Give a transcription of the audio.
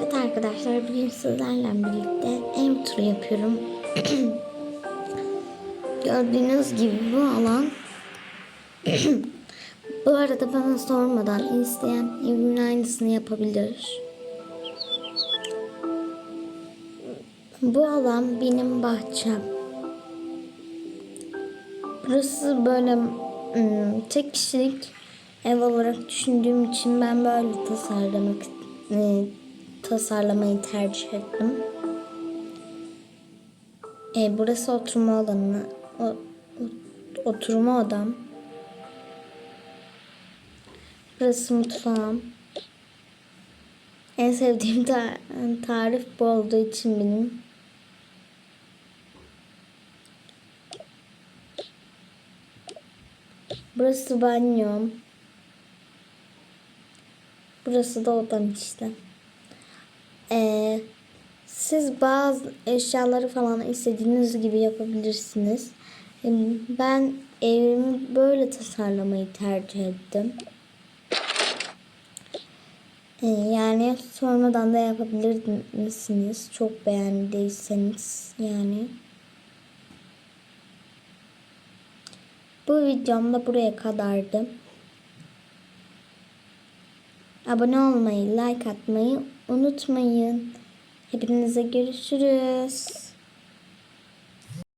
Evet arkadaşlar bugün sizlerle birlikte ev turu yapıyorum. Gördüğünüz gibi bu alan bu arada bana sormadan isteyen evimin aynısını yapabilir. Bu alan benim bahçem. Burası böyle ım, tek kişilik ev olarak düşündüğüm için ben böyle tasarlamak e, tasarlamayı tercih ettim. E, burası oturma alanı, o, oturma odam. Burası mutfağım. En sevdiğim ta- tarif bu olduğu için benim. Burası banyom. Burası da odam işte. Siz bazı eşyaları falan istediğiniz gibi yapabilirsiniz. Ben evimi böyle tasarlamayı tercih ettim. Ee, yani sormadan da yapabilirsiniz. Çok beğendiyseniz yani. Bu videom da buraya kadardı. Abone olmayı, like atmayı unutmayın. Hepinize görüşürüz.